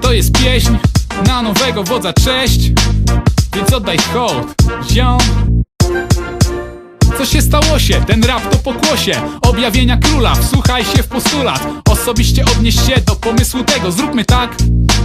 To jest pieśń na nowego wodza, cześć. Więc oddaj hołd, ziom co się stało się? Ten rap to pokłosie. Objawienia króla, wsłuchaj się w postulat. Osobiście odnieś się do pomysłu tego. Zróbmy tak,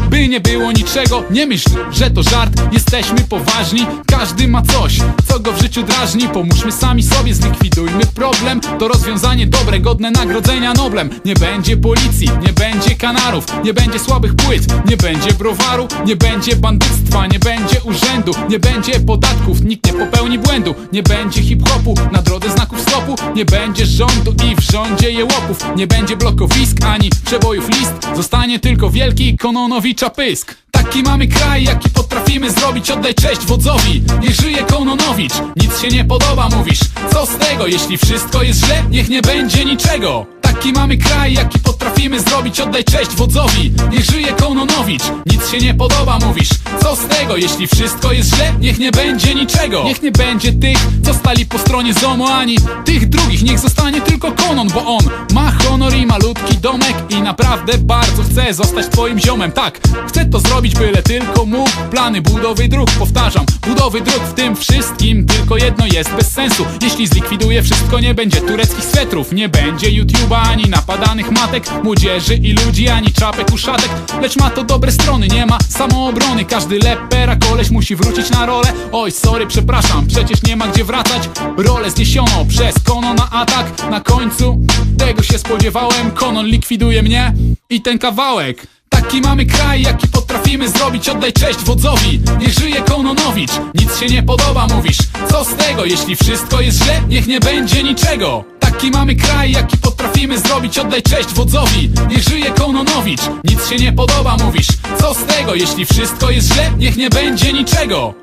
by nie było niczego. Nie myśl, że to żart, jesteśmy poważni Każdy ma coś, co go w życiu drażni. Pomóżmy sami sobie, zlikwidujmy problem. To rozwiązanie dobre, godne nagrodzenia Noblem. Nie będzie policji, nie będzie kanarów. Nie będzie słabych płyt, nie będzie browaru. Nie będzie bandyctwa, nie będzie urzędu. Nie będzie podatków, nikt nie popełni błędu. Nie będzie hip-hopu, na drodze znaków stopu Nie będzie rządu i w rządzie jełopów. Nie będzie blokowisk, ani przebojów list. Zostanie tylko wielki Kononowicza pysk. Taki mamy kraj, jaki potrafimy zrobić. Oddaj cześć wodzowi, niech żyje Kononowicz. Nic się nie podoba, mówisz. Co z tego, jeśli wszystko jest źle Niech nie będzie niczego Taki mamy kraj, jaki potrafimy zrobić? Oddaj cześć wodzowi, niech żyje Kononowicz. Nic się nie podoba, mówisz. Co z tego, jeśli wszystko jest źle? Niech nie będzie niczego. Niech nie będzie tych, co stali po stronie ZOMO Ani tych drugich, niech zostanie tylko Konon Bo on ma honor i malutki domek. I naprawdę bardzo chce zostać twoim ziomem. Tak, chcę to zrobić, byle tylko mógł Plany budowy dróg, powtarzam Budowy dróg w tym wszystkim Tylko jedno jest bez sensu. Jeśli zlikwiduje wszystko, nie będzie tureckich swetrów Nie będzie YouTube'a, ani napadanych matek Młodzieży i ludzi, ani czapek uszatek Lecz ma to dobre strony, nie ma samoobrony. Każdy lepera koleś musi wrócić na rolę. Oj, sorry, przepraszam, przecież nie ma gdzie wracać. Rolę zniesiono przez Kono na atak. Na końcu tego się spodziewałem. Konon likwiduje mnie i ten kawałek. Taki mamy kraj, jaki potrafimy zrobić. Oddaj cześć wodzowi, niech żyje Kononowicz. Nic się nie podoba, mówisz. Co z tego, jeśli wszystko jest źle Niech nie będzie niczego Taki mamy kraj, jaki potrafimy zrobić Oddaj cześć wodzowi, niech żyje Kononowicz Nic się nie podoba, mówisz Co z tego, jeśli wszystko jest źle Niech nie będzie niczego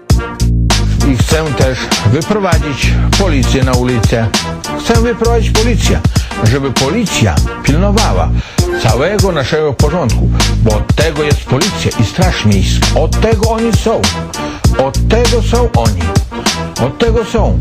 i chcę też wyprowadzić policję na ulicę. Chcę wyprowadzić policję, żeby policja pilnowała całego naszego porządku, bo od tego jest policja i straż miejska. Od tego oni są. Od tego są oni. Od tego są.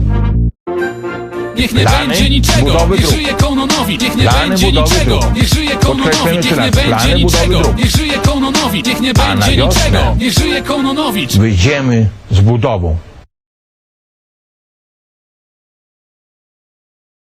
Niech nie Plany będzie niczego, niech żyje Kononowicz Niech nie Plany będzie niczego, dróg. niech żyje Kononowicz Niech nie będzie niczego, niech żyje Kononowicz Niech nie będzie niczego, niech żyje Kononowicz Wyjdziemy z budową.